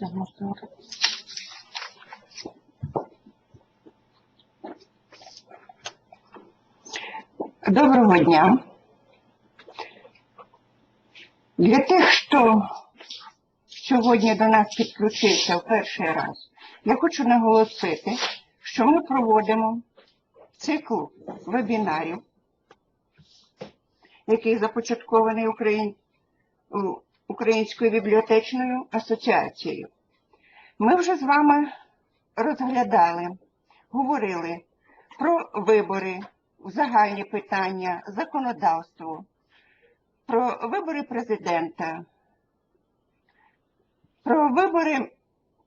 Все, можете. Доброго дня. Для тих, хто сьогодні до нас підключився в перший раз, я хочу наголосити, що ми проводимо цикл вебінарів, який започаткований Україн- Українською бібліотечною асоціацією. Ми вже з вами розглядали, говорили про вибори, загальні питання, законодавство, про вибори президента, про вибори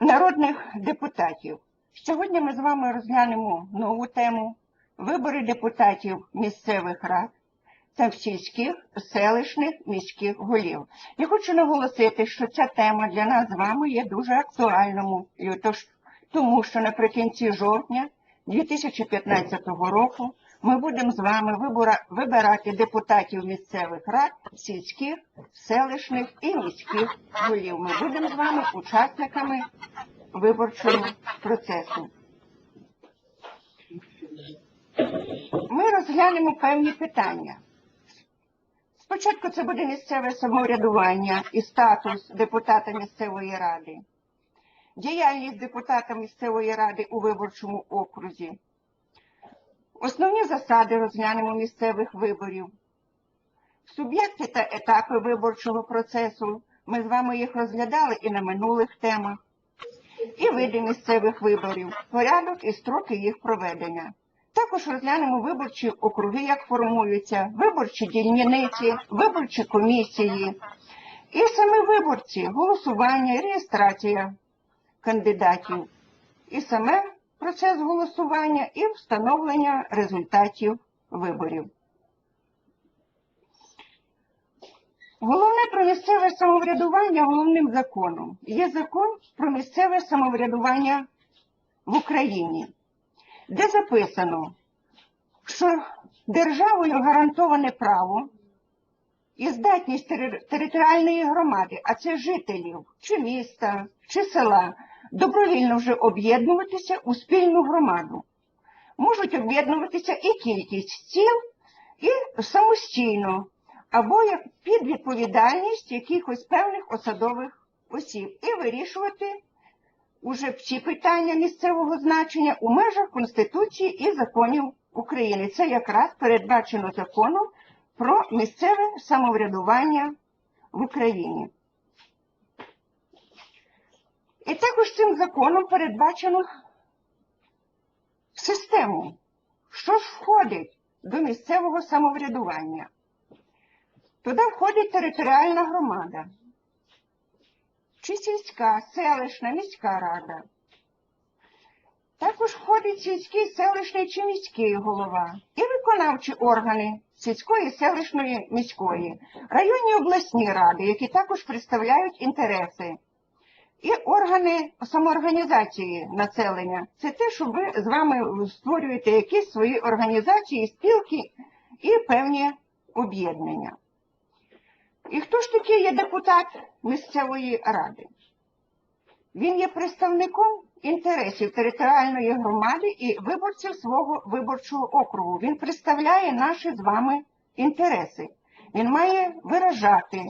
народних депутатів. Сьогодні ми з вами розглянемо нову тему вибори депутатів місцевих рад та сільських, селищних, міських голів. Я хочу наголосити, що ця тема для нас з вами є дуже актуальною, тому що наприкінці жовтня 2015 року ми будемо з вами вибирати депутатів місцевих рад, сільських, селищних і міських голів. Ми будемо з вами учасниками виборчого процесу. Ми розглянемо певні питання. Спочатку це буде місцеве самоврядування і статус депутата місцевої ради, діяльність депутата місцевої ради у виборчому окрузі, Основні засади розглянемо місцевих виборів. Суб'єкти та етапи виборчого процесу. Ми з вами їх розглядали і на минулих темах. І види місцевих виборів, порядок і строки їх проведення. Також розглянемо виборчі округи, як формуються, виборчі дільниці, виборчі комісії. І саме виборці, голосування, реєстрація кандидатів. І саме процес голосування і встановлення результатів виборів. Головне про місцеве самоврядування головним законом є закон про місцеве самоврядування в Україні, де записано, що державою гарантоване право і здатність територіальної громади, а це жителів чи міста, чи села, добровільно вже об'єднуватися у спільну громаду. Можуть об'єднуватися і кількість сіл, і самостійно, або як під відповідальність якихось певних осадових осіб, і вирішувати уже всі питання місцевого значення у межах Конституції і законів України. Це якраз передбачено законом про місцеве самоврядування в Україні. І також цим законом передбачено систему, що ж входить до місцевого самоврядування. Туди входить територіальна громада, чи сільська, селищна, міська рада. Також входить сільський, селищний чи міський голова і виконавчі органи сільської, селищної, міської, районні обласні ради, які також представляють інтереси і органи самоорганізації населення. Це те, що ви з вами створюєте якісь свої організації, спілки і певні об'єднання. І хто ж такий є депутат місцевої ради? Він є представником інтересів територіальної громади і виборців свого виборчого округу. Він представляє наші з вами інтереси. Він має виражати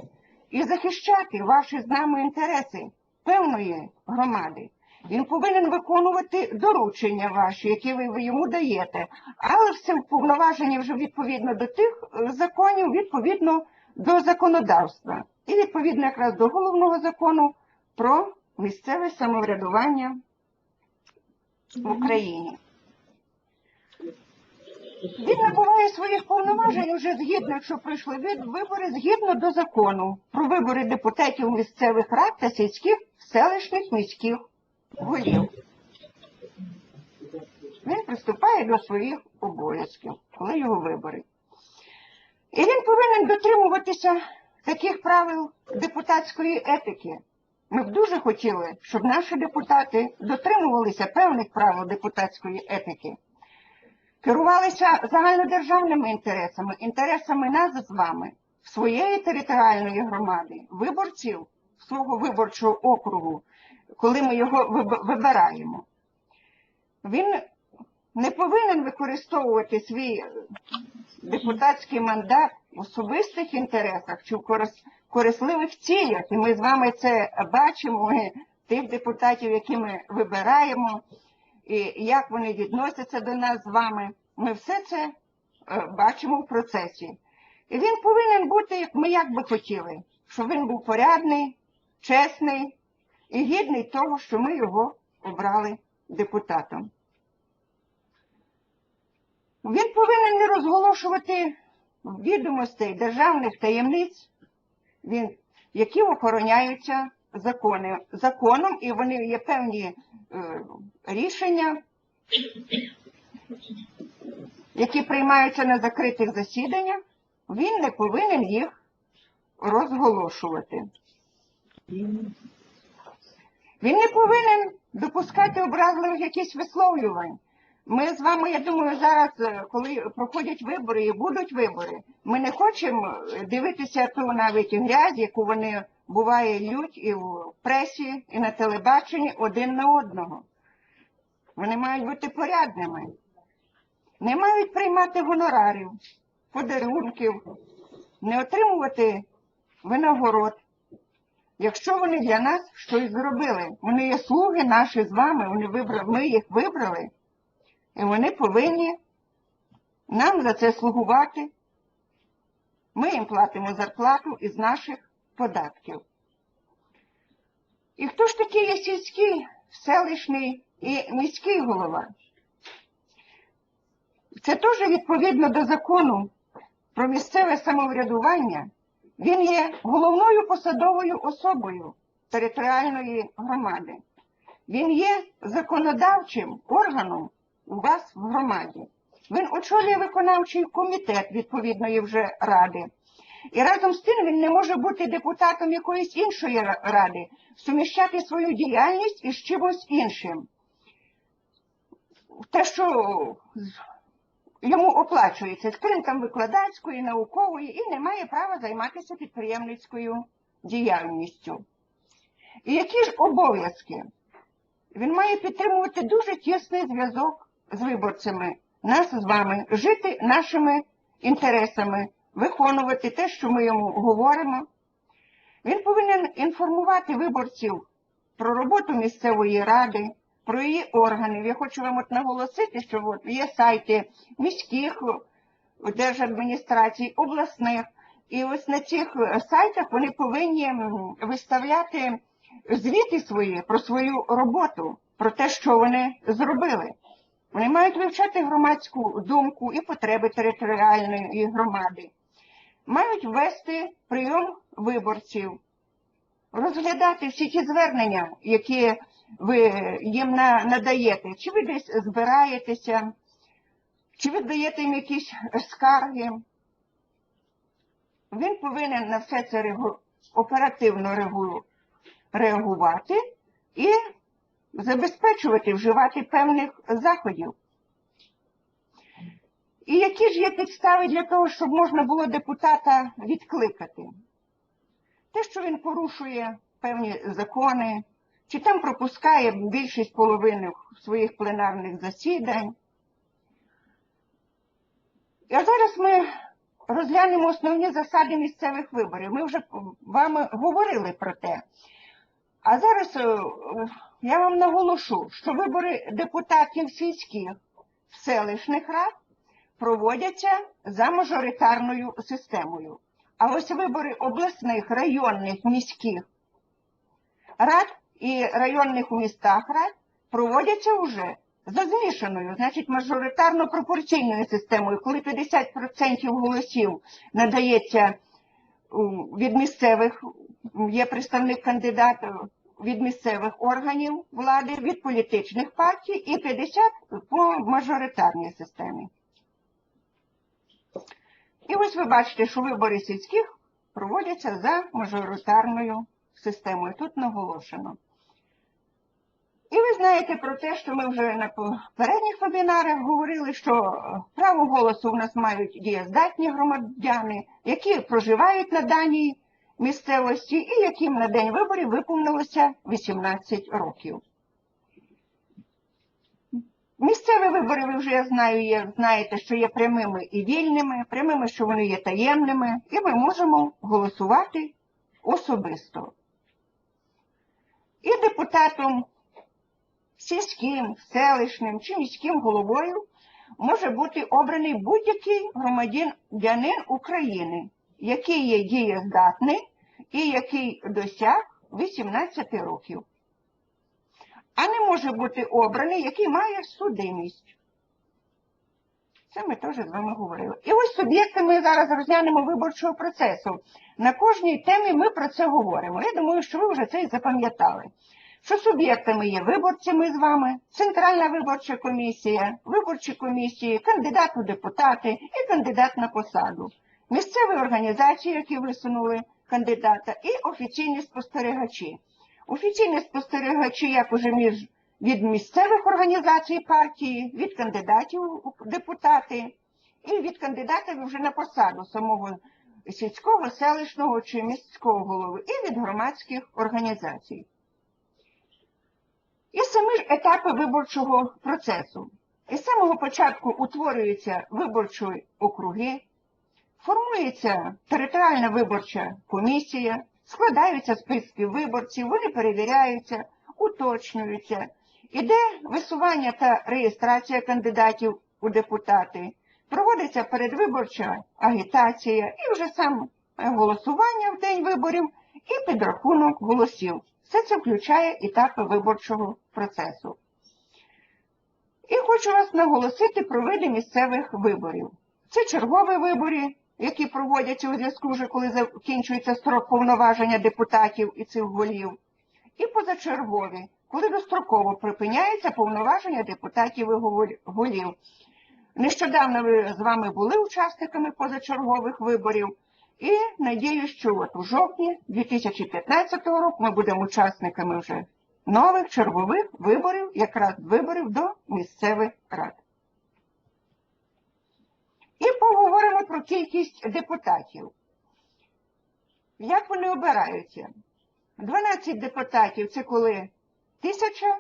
і захищати ваші з нами інтереси певної громади. Він повинен виконувати доручення ваші, які ви йому даєте, але все повноваження вже відповідно до тих е, законів, відповідно до законодавства. І відповідно якраз до головного закону про місцеве самоврядування в Україні. Він набуває своїх повноважень уже згідно, якщо пройшли вибори, згідно до закону про вибори депутатів місцевих рад та сільських селищних міських голів. Він приступає до своїх обов'язків, коли його вибори. І він повинен дотримуватися таких правил депутатської етики. Ми б дуже хотіли, щоб наші депутати дотримувалися певних правил депутатської етики керувалися загальнодержавними інтересами, інтересами нас з вами, своєї територіальної громади, виборців свого виборчого округу, коли ми його виб- вибираємо. Він не повинен використовувати свій депутатський мандат в особистих інтересах чи в корисливих цілях. І ми з вами це бачимо, ми тих депутатів, які ми вибираємо, і як вони відносяться до нас з вами. Ми все це е, бачимо в процесі. І він повинен бути, як ми як би хотіли, щоб він був порядний, чесний і гідний того, що ми його обрали депутатом. Він повинен не розголошувати відомостей державних таємниць, він, які охороняються закони, законом, і вони є певні е, рішення, які приймаються на закритих засіданнях, він не повинен їх розголошувати. Він не повинен допускати образливих якісь висловлювань. Ми з вами, я думаю, зараз, е, коли проходять вибори і будуть вибори, ми не хочемо е, дивитися ту навіть грязь, яку вони буває лють і в пресі, і на телебаченні один на одного. Вони мають бути порядними. Не мають приймати гонорарів, подарунків, не отримувати винагород. Якщо вони для нас щось зробили, вони є слуги наші з вами, вони вибрали, ми їх вибрали, і вони повинні нам за це слугувати. Ми їм платимо зарплату із наших податків. І хто ж такий є сільський, селищний і міський голова? Це теж відповідно до закону про місцеве самоврядування. Він є головною посадовою особою територіальної громади. Він є законодавчим органом у вас в громаді. Він очолює виконавчий комітет відповідної вже ради. І разом з тим він не може бути депутатом якоїсь іншої ради, суміщати свою діяльність із чимось іншим. Те, що йому оплачується, скрім там викладацької, наукової, і не має права займатися підприємницькою діяльністю. І які ж обов'язки? Він має підтримувати дуже тісний зв'язок з виборцями, нас з вами, жити нашими інтересами, виконувати те, що ми йому говоримо. Він повинен інформувати виборців про роботу місцевої ради, про її органів. Я хочу вам от наголосити, що от є сайти міських держадміністрацій, обласних. І ось на цих сайтах вони повинні виставляти звіти свої про свою роботу, про те, що вони зробили. Вони мають вивчати громадську думку і потреби територіальної громади, мають ввести прийом виборців, розглядати всі ті звернення, які ви їм на- надаєте, чи ви десь збираєтеся, чи ви даєте їм якісь скарги. Він повинен на все це оперативно реагувати і забезпечувати, вживати певних заходів. І які ж є підстави для того, щоб можна було депутата відкликати? Те, що він порушує певні закони, чи там пропускає більшість половини своїх пленарних засідань. А зараз ми розглянемо основні засади місцевих виборів. Ми вже вами говорили про те. А зараз е, я вам наголошу, що вибори депутатів сільських селищних рад проводяться за мажоритарною системою. А ось вибори обласних, районних, міських рад і районних у містах рад проводяться вже за змішаною, значить мажоритарно-пропорційною системою, коли 50% голосів надається від місцевих, є представник кандидата від місцевих органів влади, від політичних партій і 50% по мажоритарній системі. І ось ви бачите, що вибори сільських проводяться за мажоритарною системою. Тут наголошено. І ви знаєте про те, що ми вже на попередніх вебінарах говорили, що е, право голосу у нас мають дієздатні громадяни, які проживають на даній місцевості і яким на день виборів виповнилося 18 років. Місцеві вибори, ви вже знаю, є, знаєте, що є прямими і вільними, прямими, що вони є таємними, і ми можемо голосувати особисто. І депутатом сільським, селищним чи міським головою може бути обраний будь-який громадянин України, який є дієздатний і який досяг 18 років. А не може бути обраний, який має судимість. Це ми теж з вами говорили. І ось суб'єкти ми зараз розглянемо виборчого процесу. На кожній темі ми про це говоримо. Я думаю, що ви вже це і запам'ятали. Що суб'єктами є виборці ми з вами, Центральна виборча комісія, виборчі комісії, кандидат у депутати і кандидат на посаду, місцеві організації, які висунули кандидата, і офіційні спостерігачі. Офіційні спостерігачі, як уже між від місцевих організацій партії, від кандидатів у депутати і від кандидатів вже на посаду самого сільського, селищного чи міського голови, і від громадських організацій. І самі етапи виборчого процесу. Із самого початку утворюються виборчі округи, формується територіальна виборча комісія, складаються списки виборців, вони перевіряються, уточнюються, іде висування та реєстрація кандидатів у депутати, проводиться передвиборча агітація і вже сам голосування в день виборів і підрахунок голосів. Все це включає етапи виборчого процесу. І хочу вас наголосити про види місцевих виборів. Це чергові вибори, які проводяться у зв'язку вже коли закінчується строк повноваження депутатів і цих голів, і позачергові, коли достроково припиняється повноваження депутатів і голів. Нещодавно ви з вами були учасниками позачергових виборів. І надію, що от у жовтні 2015 року ми будемо учасниками вже нових чергових виборів, якраз виборів до місцевих рад. І поговоримо про кількість депутатів. Як вони обираються? 12 депутатів це коли тисяча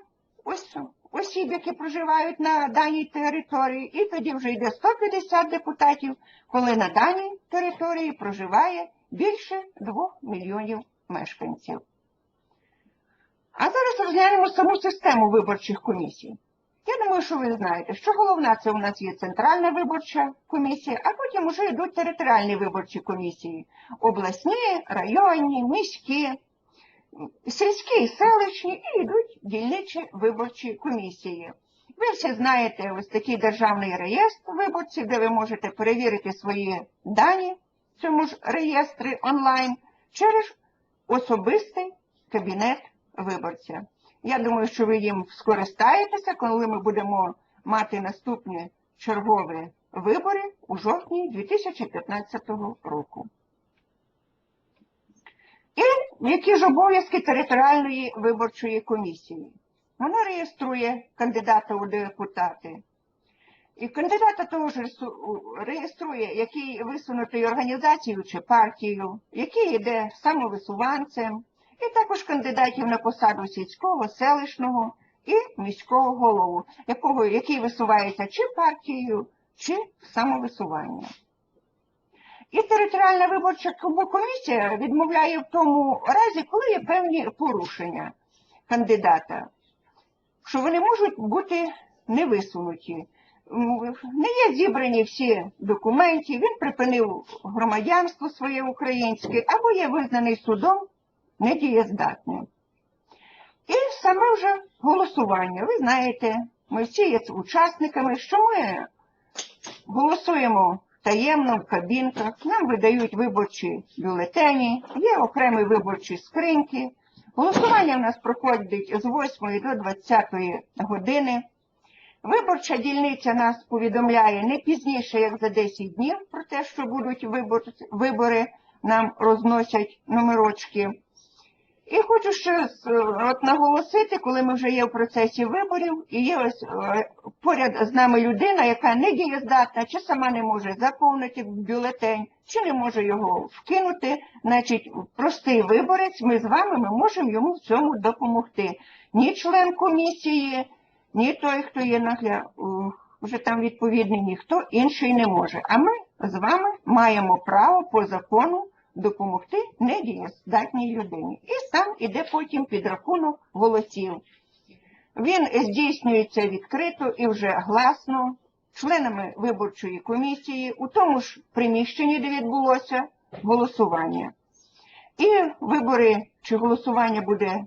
осіб, які проживають на даній території, і тоді вже йде 150 депутатів, коли на даній території проживає більше 2 мільйонів мешканців. А зараз розглянемо саму систему виборчих комісій. Я думаю, що ви знаєте, що головна це у нас є Центральна виборча комісія, а потім вже йдуть територіальні виборчі комісії. Обласні, районні, міські, сільські селищні і йдуть дільничі виборчі комісії. Ви всі знаєте ось такий державний реєстр виборців, де ви можете перевірити свої дані в цьому ж реєстрі онлайн через особистий кабінет виборця. Я думаю, що ви їм скористаєтеся, коли ми будемо мати наступні чергові вибори у жовтні 2015 року. Які ж обов'язки територіальної виборчої комісії? Вона реєструє кандидата у депутати. І кандидата того ж реєструє, який висунутий організацією чи партією, який йде самовисуванцем, і також кандидатів на посаду сільського, селищного і міського голову, якого, який висувається чи партією, чи самовисуванням. І територіальна виборча комісія відмовляє в тому разі, коли є певні порушення кандидата, що вони можуть бути не висунуті. Не є зібрані всі документи, він припинив громадянство своє українське або є визнаний судом недієздатним. І саме вже голосування. Ви знаєте, ми всі є учасниками, що ми голосуємо таємно в кабінках, нам видають виборчі бюлетені, є окремі виборчі скриньки. Голосування в нас проходить з 8 до 20 години. Виборча дільниця нас повідомляє не пізніше, як за 10 днів, про те, що будуть вибори, нам розносять номерочки. І хочу ще от наголосити, коли ми вже є в процесі виборів, і є ось е, поряд з нами людина, яка не дієздатна, чи сама не може заповнити бюлетень, чи не може його вкинути. Значить, простий виборець, ми з вами ми можемо йому в цьому допомогти. Ні член комісії, ні той, хто є нагля, у, вже там відповідний, ніхто інший не може. А ми з вами маємо право по закону допомогти недієздатній людині. І сам іде потім підрахунок голосів. Він здійснюється відкрито і вже гласно членами виборчої комісії у тому ж приміщенні, де відбулося голосування. І вибори чи голосування буде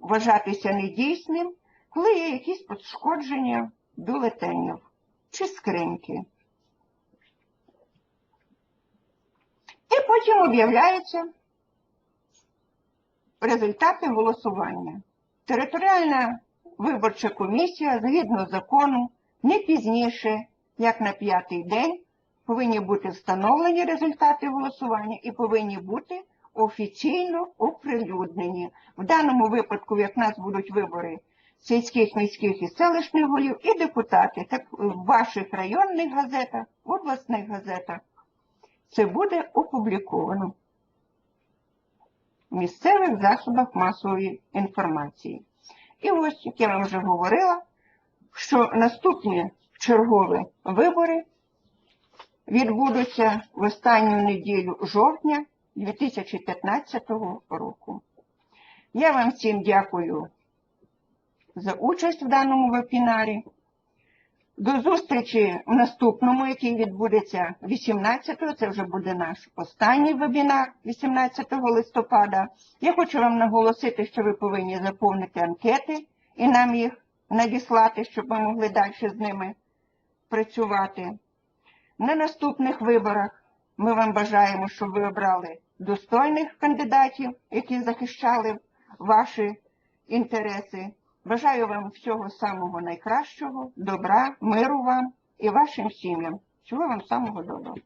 вважатися недійсним, коли є якісь пошкодження бюлетенів чи скриньки. І потім об'являються результати голосування. Територіальна виборча комісія, згідно закону, не пізніше, як на п'ятий день, повинні бути встановлені результати голосування і повинні бути офіційно оприлюднені. В даному випадку, як в нас будуть вибори сільських, міських і селищних голів, і депутати, так в ваших районних газетах, в обласних газетах, це буде опубліковано в місцевих засобах масової інформації. І ось, як я вам вже говорила, що наступні чергові вибори відбудуться в останню неділю жовтня 2015 року. Я вам всім дякую за участь в даному вебінарі. До зустрічі в наступному, який відбудеться 18-го, це вже буде наш останній вебінар 18 листопада. Я хочу вам наголосити, що ви повинні заповнити анкети і нам їх надіслати, щоб ми могли далі з ними працювати. На наступних виборах ми вам бажаємо, щоб ви обрали достойних кандидатів, які захищали ваші інтереси. Бажаю вам всього самого найкращого, добра, миру вам і вашим сім'ям. Всього вам самого доброго.